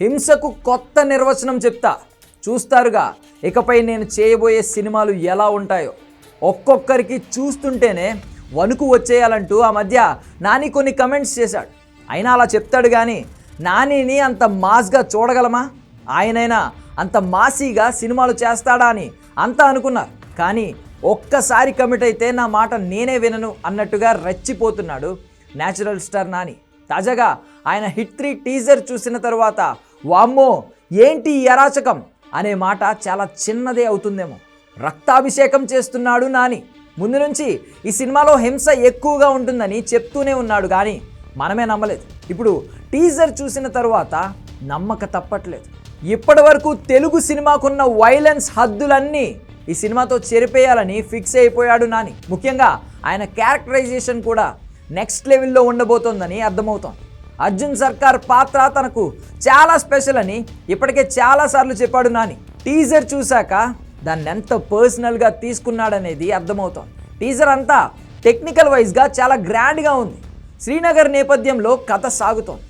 హింసకు కొత్త నిర్వచనం చెప్తా. చూస్తారుగా ఇకపై నేను చేయబోయే సినిమాలు ఎలా ఉంటాయో. ఒక్కొక్కరికి చూస్తుంటేనే వణుకు వచ్చేయాలంటూ ఆ మధ్య నాని కొన్ని కమెంట్స్ చేశాడు. అయినా అలా చెప్తాడు కానీ నానిని అంత మాస్గా చూడగలమా? ఆయనైనా అంత మాసీగా సినిమాలు చేస్తాడా అని అంతా అనుకున్నారు. కానీ ఒక్కసారి కమిట్ అయితే నా మాట నేనే వినను అన్నట్టుగా రెచ్చిపోతున్నాడు న్యాచురల్ స్టార్ నాని. తాజాగా ఆయన హిట్ త్రీ టీజర్ చూసిన తర్వాత వామ్మో ఏంటి ఈ అరాచకం? అనే మాట చాలా చిన్నదే అవుతుందేమో. రక్తాభిషేకం చేస్తున్నాడు నాని. ముందు నుంచి ఈ సినిమాలో హింస ఎక్కువగా ఉంటుందని చెప్తూనే ఉన్నాడు కానీ మనమే నమ్మలేదు. ఇప్పుడు టీజర్ చూసిన తరువాత నమ్మక తప్పట్లేదు. ఇప్పటి వరకు తెలుగు సినిమాకున్న వైలెన్స్ హద్దులన్నీ ఈ సినిమాతో చెరిపేయాలని ఫిక్స్ అయిపోయాడు నాని. ముఖ్యంగా ఆయన క్యారెక్టరైజేషన్ కూడా నెక్స్ట్ లెవెల్లో ఉండబోతోందని అర్థమవుతోంది. అర్జున్ సర్కార్ పాత్ర తనకు చాలా స్పెషల్ అని ఇప్పటికే చాలాసార్లు చెప్పాడు నాని. టీజర్ చూశాక దాన్ని ఎంత పర్సనల్గా తీసుకున్నాడనేది అర్థమవుతోంది. టీజర్ అంతా టెక్నికల్ వైజ్గా చాలా గ్రాండ్గా ఉంది. శ్రీనగర్ నేపథ్యంలో కథ సాగుతోంది.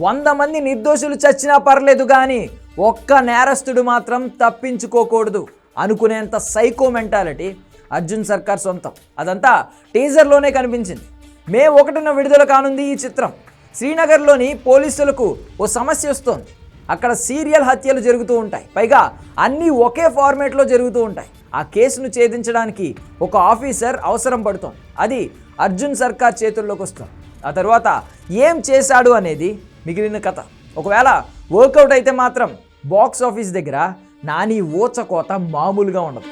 వంద మంది నిర్దోషులు చచ్చినా పర్లేదు కానీ ఒక్క నేరస్తుడు మాత్రం తప్పించుకోకూడదు అనుకునేంత సైకో మెంటాలిటీ అర్జున్ సర్కార్ సొంతం. అదంతా టీజర్లోనే కనిపించింది. మే ఒకటిన విడుదల కానుంది ఈ చిత్రం. శ్రీనగర్లోని పోలీసులకు ఓ సమస్య వస్తోంది. అక్కడ సీరియల్ హత్యలు జరుగుతూ ఉంటాయి. పైగా అన్నీ ఒకే ఫార్మేట్లో జరుగుతూ ఉంటాయి. ఆ కేసును ఛేదించడానికి ఒక ఆఫీసర్ అవసరం పడుతోంది. అది అర్జున్ సర్కార్ చేతుల్లోకి వస్తుంది. ఆ తర్వాత ఏం చేశాడు అనేది మిగిలిన కథ. ఒకవేళ వర్కౌట్ అయితే మాత్రం బాక్స్ ఆఫీస్ దగ్గర నాని ఓచకోత మామూలుగా ఉండదు.